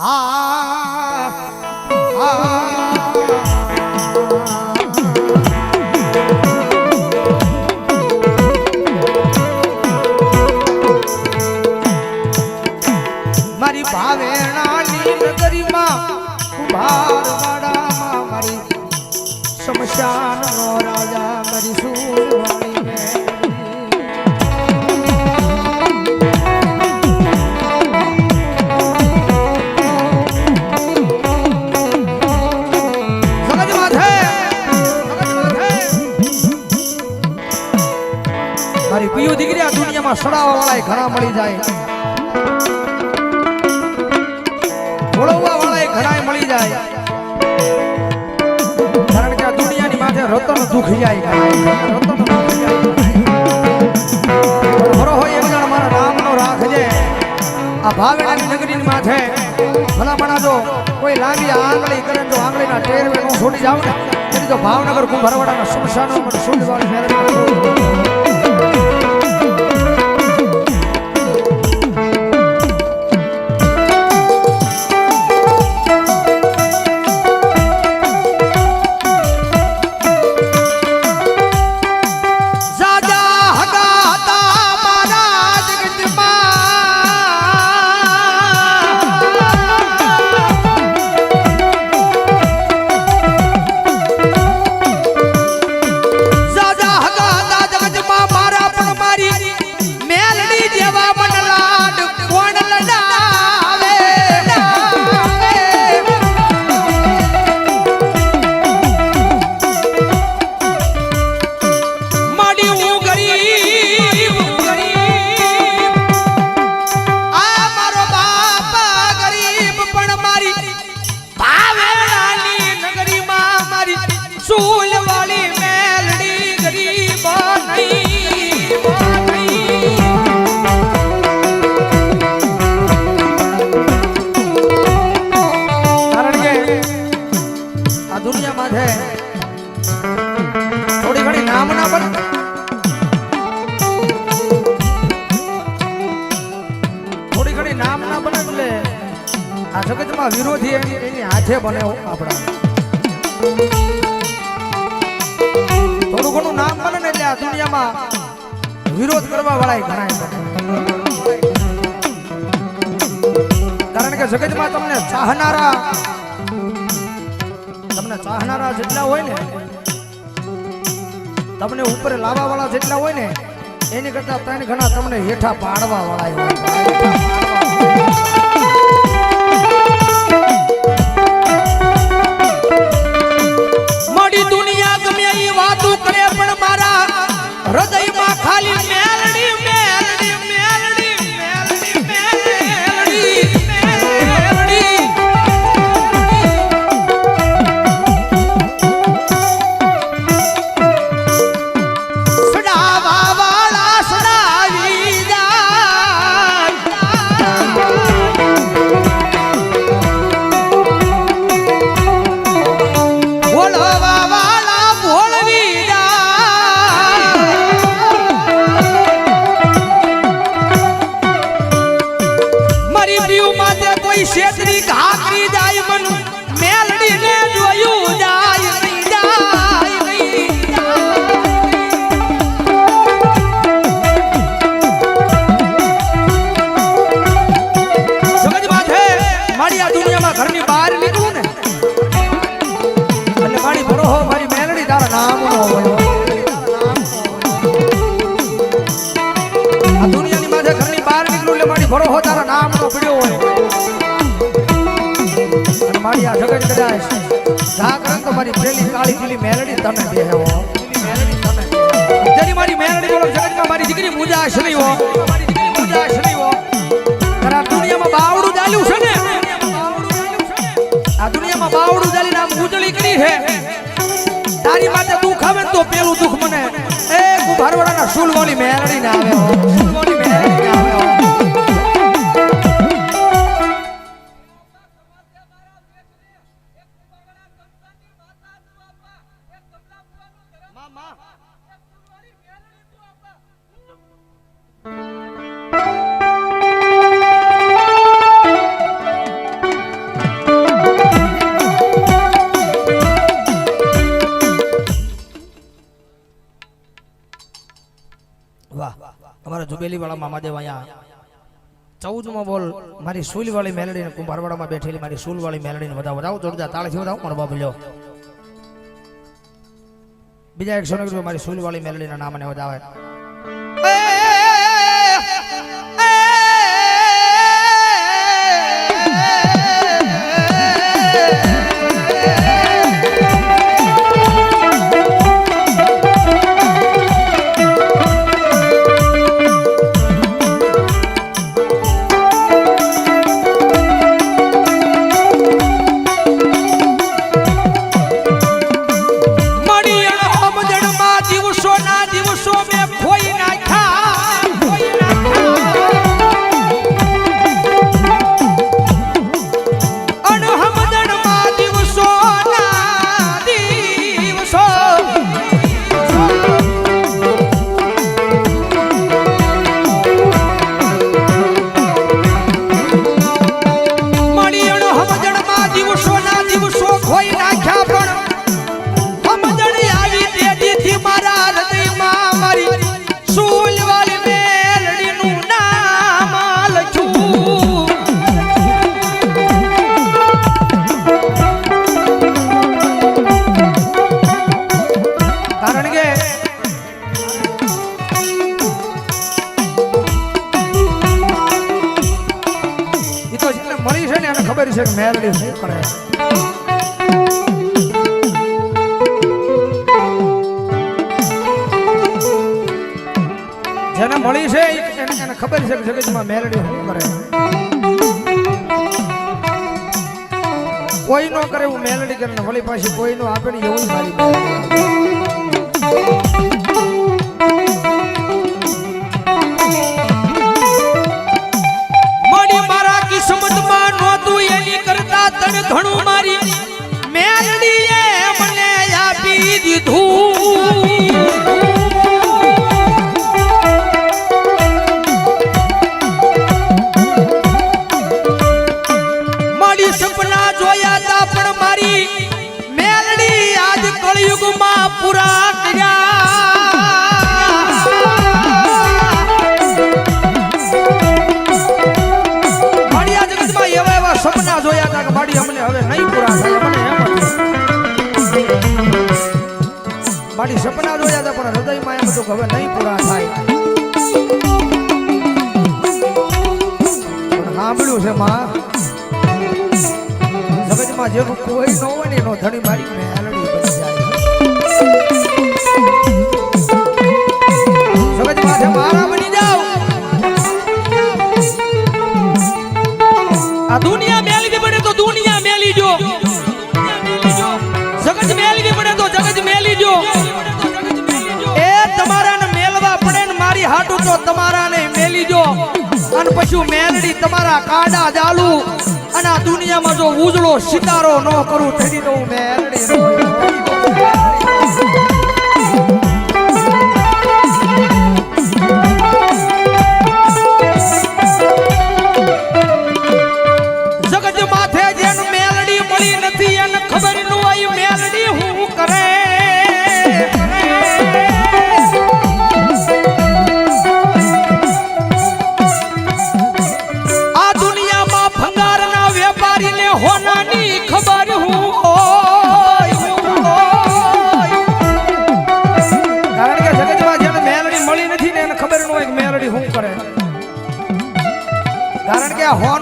હા દુનિયામાં વાળા ઘણા મળી જાય. ભોળવવા વાળા ઘણા મળી જાય. કારણ કે આ દુનિયાની માથે રતન દુખ જાય રતન ખરો હોય એક જણ મારા નામનો રાખજે આ ભાવેડાની નગરીની માથે. ભલામણા જો કોઈ લાંબી આંગળી કરે તો આંગળીના ટેરવે નો છોડી જાવ ને. તો ભાવનગર કુંભરવાડાના શમશાનો પણ સુંદરવાળી એની બને આપણા. થોડું નામ બને ને એટલે આ દુનિયામાં વિરોધ કરવા વાળા ઘણા કારણ કે જગતમાં તમને ચાહનારા તમને ચાહનારા જેટલા હોય ને, તમને ઉપર લાવવા વાળા જેટલા હોય ને, એની કરતા ત્રણ ઘણા તમને હેઠા પાડવા વાળા હોય. મેલડી ને જોયું જાય મારી પેલી કાળી પીલી મેલડી તમે બેહો જેની મારી મેલડી બોલો, જગતમાં મારી દીકરી મુજા આશરી હો. મુજા આશરી હો આ દુનિયામાં બાવડું ચાલ્યું છે ને? આ દુનિયામાં બાવડું ચાલીને આમ ઉજળી કરી છે. તારી માટે દુઃખ આવે તો પેલું દુઃખ મને. એ કુંભારવાડાના સુલવાળી મેલડી ને આવે. સુલવાળી મહાદેવ મામાદેવ અહીંયા. ચૌદમો બોલ, મારી સુલવાળી મેલડીને કુંભારવાડામાં બેઠેલી મારી સુલવાળી મેલડીને વધાવ. વધાવો, જોરદાર, તાળીથી વધાવો, પણ બાબલ્યો બીજા એક સોનગરી મારી સૂલવાળી મેલડીના નામને વધાવે. ખબર છે કે જગતમાં મેલડી શું કરે? કોઈ નો કરે એવું મેલડી કરે ને વળી પાછી કોઈ નો આપે એવું મારી મારી સપના જોયા હતા, પણ હૃદયમાં એમ હતું હવે નહીં પૂરા થાય. સાંભળ્યું છે માં, જગતમાં જેવું કોઈ ન હોય ને એનો ધણી મારી મેલડી બની જાય દુનિયા મેલી પડે તો દુનિયા મેલી જો. જગત મેલવી મારી તમારા ને મેલી જો અને પછી મેલડી તમારા કાડા જાલુ અને આ દુનિયામાં જો ઉજળો સિતારો ન કરું, તેથી તો હું મેલડી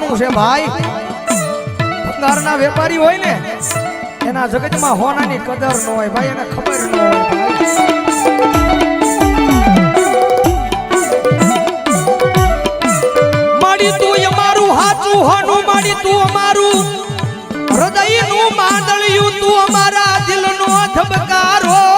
કે આ હોનું છે ભાઈ? ભંગારના વેપારી હોય ને, એના જગતમાં હોનાની કદર ન હોય ભાઈ, એને ખબર ન હોય માડી તું અમારું હાચું હોનું, માડી તું અમારું. હૃદયનું માંદળિયું ધબકારો.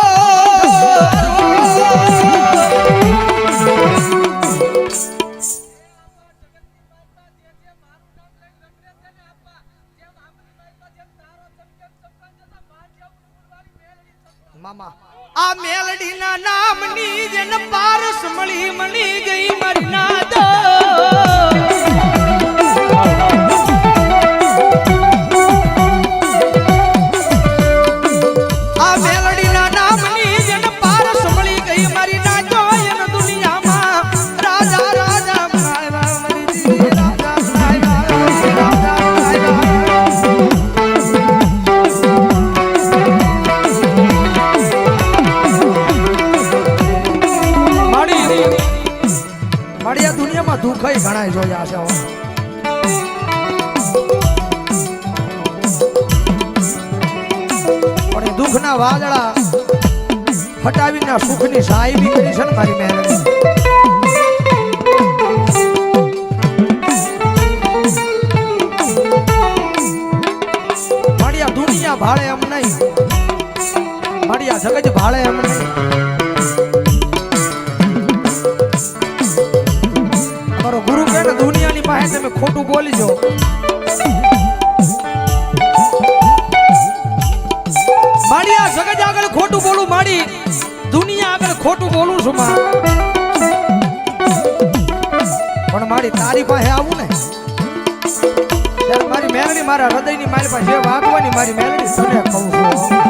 મામા આ મેલડીના નામની જેને પારસ મળી મળી ગઈ મારી નાદ દુઃખના વાદળા હટાવીને સુખની સાહેબી કરી છે મારી મારી દુનિયા ભાળે એમ નહીં. મારી આ જગત ભાળે એમ નહીં. અમારો ગુરુ કે દુનિયાની પાસે તમે ખોટું બોલી જો મારી આ જગત આગળ ખોટું બોલું મારી દુનિયા આગળ ખોટું બોલું છું માં પણ મારી તારી પાસે આવું ને મારી મેલડી મારા હૃદયની મારી પાસે વાગવાની મારી મેલડી, તને કહું છું.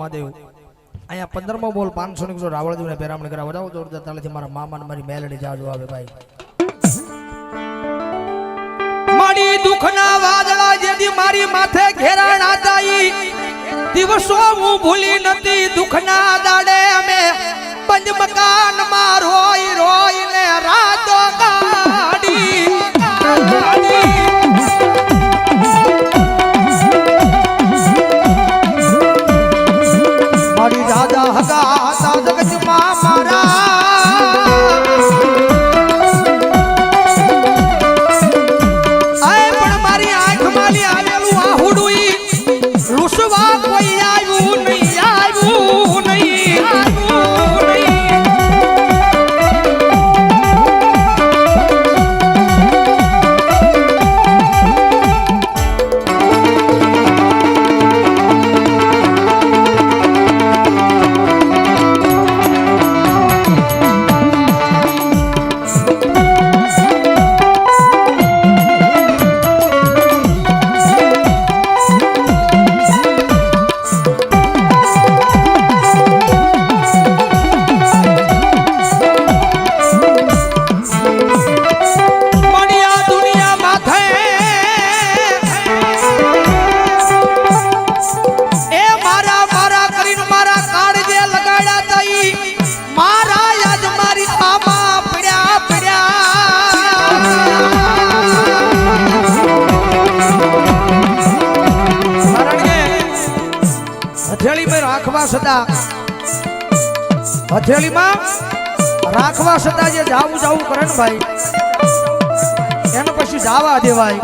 મામાદેવ અહીંયા પંદરમો બોલ, પાંચસો ની રાવળદેવ ને પેરામણી કરાવો વધાવો જોરદાર તાળીથી મારા મામા મારી મેલડી જાજો આવે ભાઈ. મારી દુખના વાદળા જેથી મારી માથે ઘેરાણ તાઈ દિવસો હું ભૂલી નથી દુખના દાડે અમે બંધ મકાનમાં રોઈ રોઈ ને રાતો કાઢી કાઢી. છતાં હથેળીમાં રાખવા છતાં જે જાવું જાવું કરે ભાઈ. એને પછી જાવા દેવાય.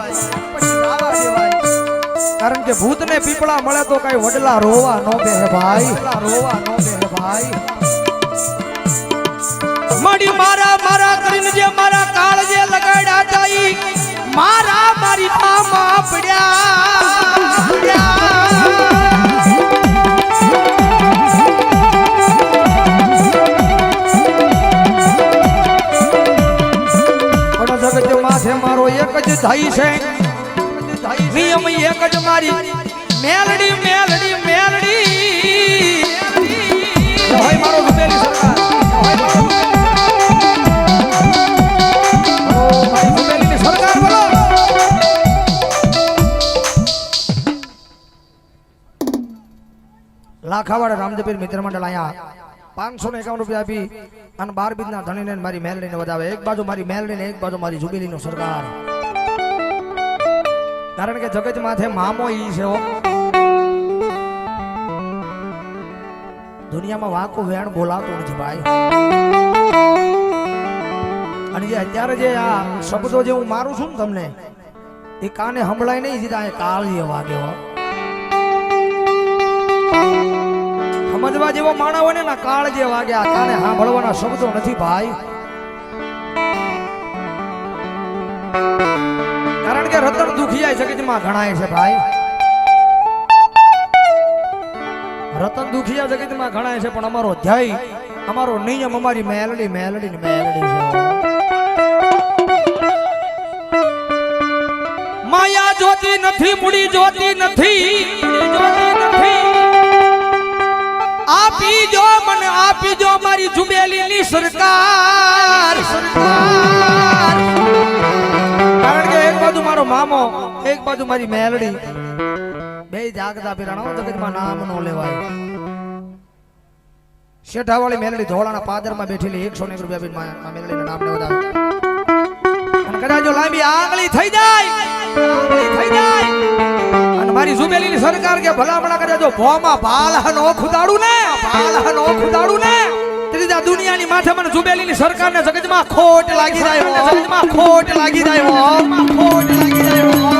કારણ કે ભૂતને પીપળા મળે તો કઈ વડલા રોવા નો બેહે ભાઈ રોવા નો બેહે ભાઈ. મડી મારા મારા કરીને જે મારા કાળ જે લગાડ્યા તાઈ, મારા મારી પામાં પડ્યા. મારો એક જ ધાઈ છે. નિયમ એક જ મારી. મેલડી મેલડી મેલડી. ભાઈ મારો રૂપેલી સરકાર. લાખાવાડ રામદેવીર મિત્ર મંડળ અહીંયા પાંચસો ને એકાવન રૂપિયા આપી અને બાર બીજના ધણીને મારી મેલડીને વધાવે. એક બાજુ મારી મેલડીને, એક બાજુ મારી જુબેલીનો સરકાર કારણ કે જગત માથે મામો ઈ છે દુનિયામાં વાંકો વેણ બોલાતું નથી ભાઈ. અને જે અત્યારે જે આ શબ્દો જે હું મારું છું ને તમને, એ કાને સંભળાય નહીં સીધા એ કાળીએ વાગે હો. સમજવા જેવો હોય ને ના કાળ જે વાગે આ કાને સાંભળવાના શબ્દો નથી ભાઈ. કારણ કે રતન દુખિયા જગતમાં ગણાય છે ભાઈ. રતન દુખિયા જગતમાં ગણાય છે, પણ અમારો ધ્યેય, અમારો નિયમ, અમારી મેલડી મેલડી ને મેલડી છે. માયા જોતી નથી મૂડી જોતી નથી. આપી મારી જુબેલીની સરકાર. સરકાર કારણ કે એક બાજુ મારો મામો, એક બાજુ મારી મેલડી. બે જાગતા પીરાણો જગતમાં નામ નો લેવાય. શેઠાવાળી મેલડી ધોળાના પાદરમાં બેઠેલી એકસો ને રૂપિયા બી મા નામ ને વધાવે કદાચ લાંબી આંગળી થઈ જાય, આંગળી થઈ જાય મારી જુબેલીની સરકાર કે ભલામણા કરે જો ભોમાં ભાલહ નો ખુદાડું ને ભાલહ નો ખુદાડું ને. ત્રીજા દુનિયાની માથે મને જુબેલીની સરકારને જગતમાં ખોટ લાગી જાય. જગતમાં ખોટ લાગી જાય ખોટ લાગી જાય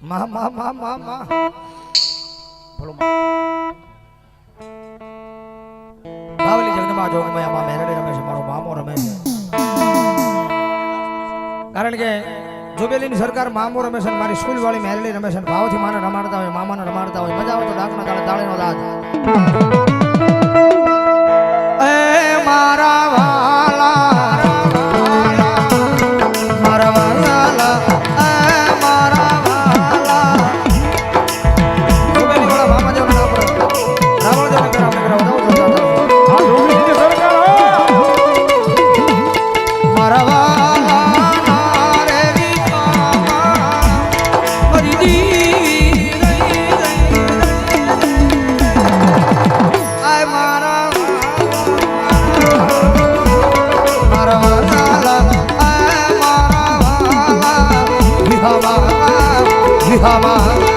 મા મા મા મા બોલો બાવલી જગદંબા જોગમયા માં મેરડી રમે છે મારો મામો રમે કારણ કે જોબેલીની સરકાર મામો રમે છે મારી સ્કૂલ વાળી મેરડી રમે છે ભાવથી માને રમાડતા હોય, મામાને રમાડતા હોય, મજા આવે તો ડાકના દાડે દાળેનો દાદ. હવા હવા